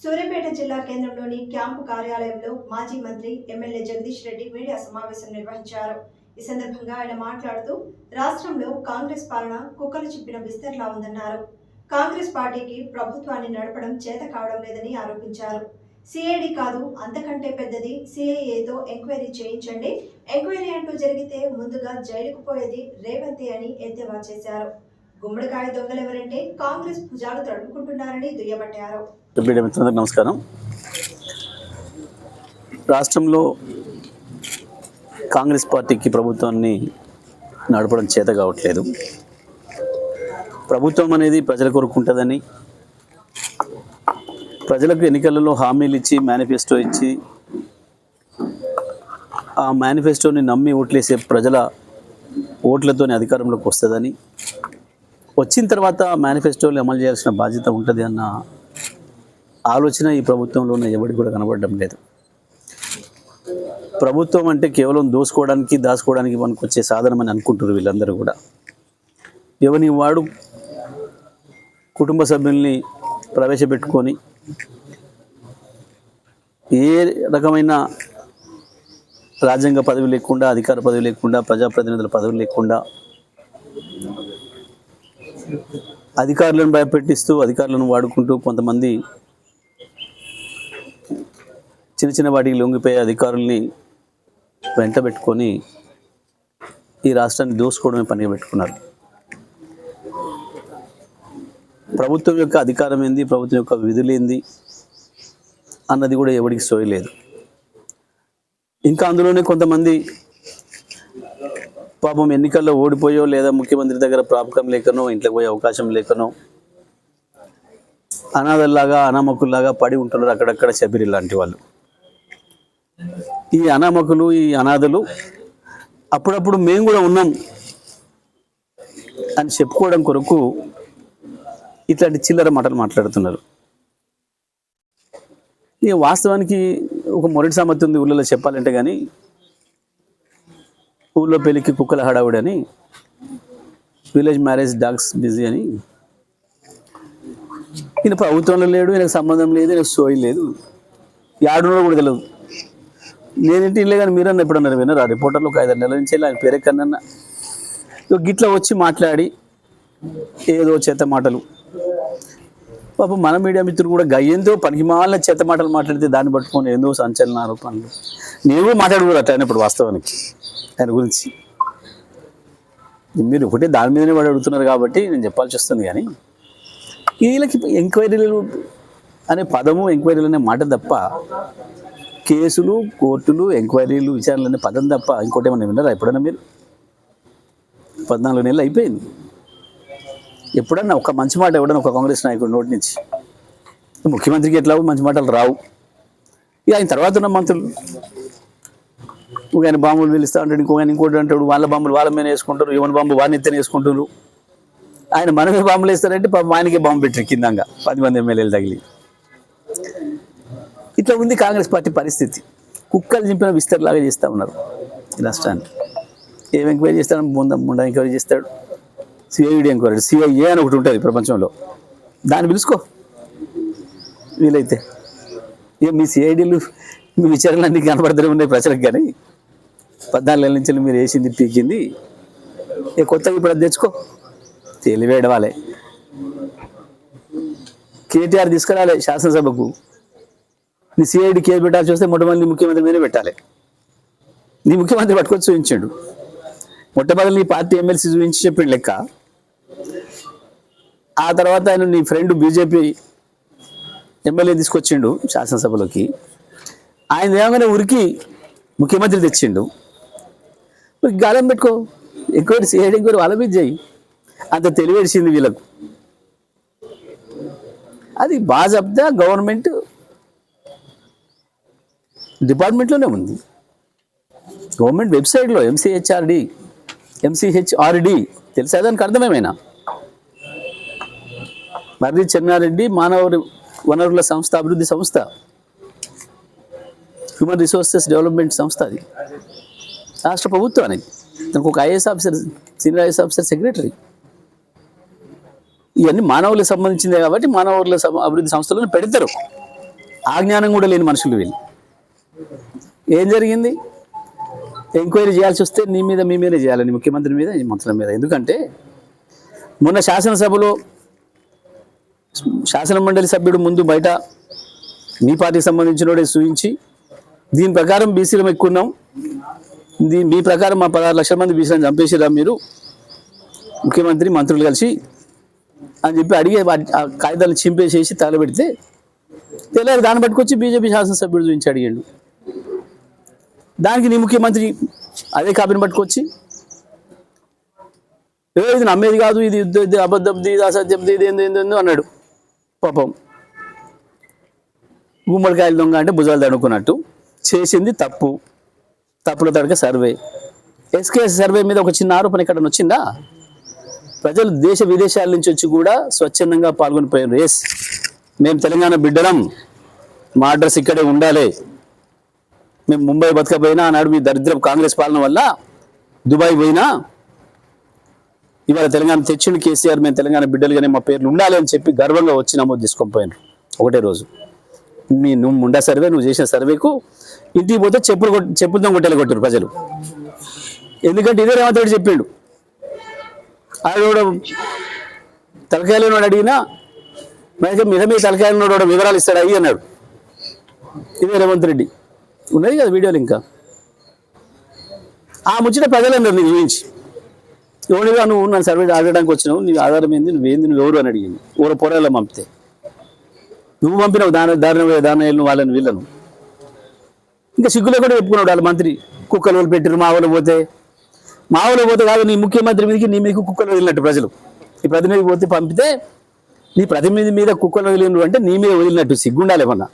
సూర్యాపేట జిల్లా కేంద్రంలోని క్యాంపు కార్యాలయంలో మాజీ మంత్రి ఎమ్మెల్యే జగదీష్ రెడ్డి మీడియా సమావేశం నిర్వహించారు. ఈ సందర్భంగా ఆయన మాట్లాడుతూ రాష్ట్రంలో కాంగ్రెస్ పాలన కుక్కలు చిప్పిన విస్తరలా ఉందన్నారు. కాంగ్రెస్ పార్టీకి ప్రభుత్వాన్ని నడపడం చేత కావడం లేదని ఆరోపించారు. సిఐడి కాదు అంతకంటే పెద్దది సిఐఏతో ఎంక్వైరీ చేయించండి. ఎంక్వైరీ అంటూ జరిగితే ముందుగా జైలుకు పోయేది రేవంతి అని ఎద్దేవా చేశారు. గుమ్మడికాయ దొంగలెవరంటే కాంగ్రెస్ భుజాలు తడుముకుంటున్నారని దుయ్యబట్టారు. మిత్రులందరికీ నమస్కారం. రాష్ట్రంలో కాంగ్రెస్ పార్టీకి ప్రభుత్వాన్ని నడపడం చేత కావట్లేదు. ప్రభుత్వం అనేది ప్రజల కొరకు ఉంటుందని ప్రజలకు ఎన్నికలలో హామీలు ఇచ్చి మేనిఫెస్టో ఇచ్చి ఆ మేనిఫెస్టోని నమ్మి ఓట్లేసే ప్రజల ఓట్లతోనే అధికారంలోకి వస్తుందని వచ్చిన తర్వాత మేనిఫెస్టోలు అమలు చేయాల్సిన బాధ్యత ఉంటుంది అన్న ఆలోచన ఈ ప్రభుత్వంలో ఉన్న ఎవరికి కూడా కనబడడం లేదు. ప్రభుత్వం అంటే కేవలం దోసుకోవడానికి దాచుకోవడానికి పనికొచ్చే సాధనం అని అనుకుంటారు వీళ్ళందరూ కూడా. ఎవని వాడు కుటుంబ సభ్యుల్ని ప్రవేశపెట్టుకొని ఏ రకమైన రాజ్యాంగ పదవి లేకుండా అధికార పదవి లేకుండా ప్రజాప్రతినిధుల పదవి లేకుండా అధికారులను భయపెట్టిస్తూ అధికారులను వాడుకుంటూ కొంతమంది చిన్న చిన్న వాటికి లొంగిపోయే అధికారుల్ని వెంట పెట్టుకొని ఈ రాష్ట్రాన్ని దోసుకోవడమే పనిగా పెట్టుకున్నారు. ప్రభుత్వం యొక్క అధికారం ఏంది? ప్రభుత్వం యొక్క విధులు ఏంది? అన్నది కూడా ఎవరికి సోయలేదు. ఇంకా అందులోనే కొంతమంది పాపం ఎన్నికల్లో ఓడిపోయో లేదా ముఖ్యమంత్రి దగ్గర ప్రాపకం లేకనో ఇంట్లోకి పోయే అవకాశం లేకనో అనాథల్లాగా అనామకుల్లాగా పడి ఉంటున్నారు అక్కడక్కడ శబిరి లాంటి వాళ్ళు. ఈ అనామకులు ఈ అనాథలు అప్పుడప్పుడు మేము కూడా ఉన్నాం అని చెప్పుకోవడం కొరకు ఇట్లాంటి చిల్లర మాటలు మాట్లాడుతున్నారు. ఇక వాస్తవానికి ఒక మొరటి సామర్థ్యం ఉంది ఊళ్ళో చెప్పాలంటే కానీ ఊళ్ళో పెళ్ళికి కుక్కల హడావుడని విలేజ్ మ్యారేజ్ డాగ్స్ బిజీ అని. ఈయన ప్రభుత్వంలో లేడు ఈయనకు సంబంధం లేదు ఈయనకు సోయి లేదు. యాడునో కూడా తెలియదు. నేనేంటి ఇల్లే కానీ మీరన్నా ఎప్పుడన్నారు వినరా రిపోర్టర్లు ఒక ఐదారు నెలల నుంచి వెళ్ళి ఆయన పేరెక్కన్నా ఇక గిట్ల వచ్చి మాట్లాడి ఏదో చేత మాటలు. పాపం మన మీడియా మిత్రులు కూడా గయ్యంతో పనికి చేత మాటలు మాట్లాడితే దాన్ని పట్టుకొని ఏందో సంచలన ఆరోపణలు నేను కూడా మాట్లాడుకోరు అట్లా ఇప్పుడు వాస్తవానికి. ఆయన గురించి. మీరు ఒకటే దాని మీదనే వాడు అడుగుతున్నారు కాబట్టి నేను చెప్పాల్సి వస్తుంది కానీ వీళ్ళకి ఎంక్వైరీలు అనే పదము ఎంక్వైరీలు అనే మాట తప్ప కేసులు కోర్టులు ఎంక్వైరీలు విచారణలు అనే పదం తప్ప ఇంకోటి ఏమన్నా విన్నారా ఎప్పుడైనా మీరు? పద్నాలుగు నెలలు అయిపోయింది. ఎప్పుడన్నా ఒక మంచి మాట ఎవడన్నా ఒక కాంగ్రెస్ నాయకుడు నోటి నుంచి ముఖ్యమంత్రికి ఎట్లా మంచి మాటలు రావు. ఇక ఆయన తర్వాత ఉన్న మంత్రులు ఒక ఆయన బాంబులు పిలుస్తా అంటాడు ఇంకో ఆయన ఇంకోటి అంటాడు వాళ్ళ బాంబులు వాళ్ళ మీద వేసుకుంటారు ఎవరి బాంబు వాడిని ఇతను వేసుకుంటారు. ఆయన మనమే బాంబులు వేస్తారంటే పాపం ఆయనకే బాంబు పెట్టారు కిందంగా పది మంది ఎమ్మెల్యేలు తగిలి. ఇట్లా ఉంది కాంగ్రెస్ పార్టీ పరిస్థితి. కుక్కలు చింపిన విస్తరలాగా చేస్తూ ఉన్నారు రాష్ట్రాన్ని. ఏం ఎంక్వైరీ చేస్తాడు ముందు ముండ ఎంక్వైరీ చేస్తాడు. సిఐడి ఎంక్వైరీ సిఐఏ అని ఒకటి ఉంటుంది ప్రపంచంలో. దాన్ని పిలుచుకో వీలైతే. ఏ మీ సిఐడీలు మీ విచారణలు అన్నీ కనబడుతూనే ఉన్నాయి ప్రజలకు కానీ. పద్నాలుగు నెలల నుంచి మీరు వేసింది పీకింది. ఏ కొత్తగా ఇప్పుడు అది తెచ్చుకో. తెలివేడవాలే కేటీఆర్ తీసుకురాలే శాసనసభకు. నీ సిఐడి కేసు పెట్టాల్సి వస్తే మొట్టమొదటి ముఖ్యమంత్రి మీదే పెట్టాలి. నీ ముఖ్యమంత్రి పట్టుకొని చూపించాడు. మొట్టమొదటి నీ పార్టీ ఎమ్మెల్సీ చూపించి చెప్పిండు లెక్క. ఆ తర్వాత ఆయన నీ ఫ్రెండ్ బీజేపీ ఎమ్మెల్యే తీసుకొచ్చిండు శాసనసభలోకి. ఆయన ఏమగానే ఉరికి ముఖ్యమంత్రి తెచ్చిండు. మరి గాలం పెట్టుకో ఎక్కువ సిఐడి ఎక్కువ వాళ్ళ మీద చేయి. అంత తెలివేసింది వీళ్ళకు. అది బాజాబ్దా గవర్నమెంట్ డిపార్ట్మెంట్లోనే ఉంది. గవర్నమెంట్ వెబ్సైట్లో ఎంసీహెచ్ఆర్డి ఎంసీహెచ్ఆర్డి తెలుసా? దానికి అర్థమేమైనా? మర్రి చెన్నారెడ్డి మానవ వనరుల సంస్థ అభివృద్ధి సంస్థ. హ్యూమన్ రిసోర్సెస్ డెవలప్మెంట్ సంస్థ అది. రాష్ట్ర ప్రభుత్వం దానికి ఒక IAS officer senior IAS officer secretary. ఇవన్నీ మానవులకు సంబంధించిందే కాబట్టి మానవుల అభివృద్ధి సంస్థలను పెడతారు. ఆ జ్ఞానం కూడా లేని మనుషులు వీళ్ళు. ఏం జరిగింది? ఎంక్వైరీ చేయాల్సి వస్తే నీ మీద మీ మీదే చేయాలని ముఖ్యమంత్రి మీద మంత్రుల మీద. ఎందుకంటే మొన్న శాసనసభలో శాసన మండలి సభ్యుడు ముందు బయట మీ పార్టీకి సంబంధించిన సూచించి దీని ప్రకారం బీసీలం ఎక్కున్నాం దీని మీ ప్రకారం మా పదహారు లక్షల మంది బీసీలను చంపేసిరా మీరు? ముఖ్యమంత్రి మంత్రులు కలిసి అని చెప్పి అడిగే ఆ కాగితాలు చింపేసేసి తగలబెడితే తెలియదు దాన్ని పట్టుకొచ్చి బీజేపీ శాసనసభ్యుడు చూపించి అడిగాడు. దానికి నీ ముఖ్యమంత్రి అదే కాపీని పట్టుకొచ్చి ఇది నమ్మేది కాదు ఇది ఇది ఇది అబద్ధం ఇది అసత్యం ఇది ఏందో ఏందో అన్నాడు. పాపం గుమ్మడికాయలు దొంగ అంటే భుజాలు తడుకున్నట్టు చేసింది తప్పు. తప్పుల తడక సర్వే. ఎస్కేఎస్ సర్వే మీద ఒక చిన్న ఆరోపణ ఇక్కడ వచ్చిందా? ప్రజలు దేశ విదేశాల నుంచి వచ్చి కూడా స్వచ్ఛందంగా పాల్గొని పోయారు ఎస్ మేము తెలంగాణ బిడ్డలం. మా అడ్రస్ ఇక్కడే ఉండాలి. మేము ముంబై బతకపోయినా ఆనాడు మీ దరిద్రం కాంగ్రెస్ పాలన వల్ల దుబాయ్ పోయినా ఇవాళ తెలంగాణ తెచ్చిండు కేసీఆర్ మేము తెలంగాణ బిడ్డలుగానే మా పేర్లు ఉండాలి అని చెప్పి గర్వంగా వచ్చి నమోదు చేసుకొని పోయినారు ఒకటే రోజు. మీ నువ్వు ముండా సర్వే నువ్వు చేసిన సర్వేకు ఇంటికి పోతే చెప్పులు కొట్- చెప్పులతో కొట్టేలు కొట్టారు ప్రజలు. ఎందుకంటే ఇదే రేవంత్ రెడ్డి చెప్పిండు. ఆవిడ తలకాయలు అడిగినా మనకి మీద మీద తలకాయలు వాడు వివరాలు ఇస్తాడు అయ్యి అన్నాడు. ఇదే రేవంత్ రెడ్డి. ఉన్నది కదా వీడియోలు ఇంకా. ఆ ముచ్చట ప్రజలు అన్నారు నీ గురించి ఎవరిగా నువ్వు నన్ను సర్వే ఆడడానికి వచ్చినావు నీ ఆధారం ఏంది నువ్వేంది నువ్వు ఎవరు అని అడిగింది. ఎవరు పొరాలో పంపితే. నువ్వు పంపినావు దాని దాని దాని వాళ్ళని వీళ్ళను. ఇంకా సిగ్గులో కూడా చెప్పుకున్నాడు వాళ్ళ మంత్రి. కుక్కలు వాళ్ళు పెట్టారు మా వాళ్ళు పోతే. మా వాళ్ళు పోతే కాదు నీ ముఖ్యమంత్రి మీదకి నీ మీకు కుక్కలు వదిలినట్టు ప్రజలు. ఈ ప్రతినిధి పోతే పంపితే నీ ప్రతినిధి మీద కుక్కలు వదిలినట్టు అంటే నీ మీద వదిలినట్టు సిగ్గుండాలి ఏమన్నా.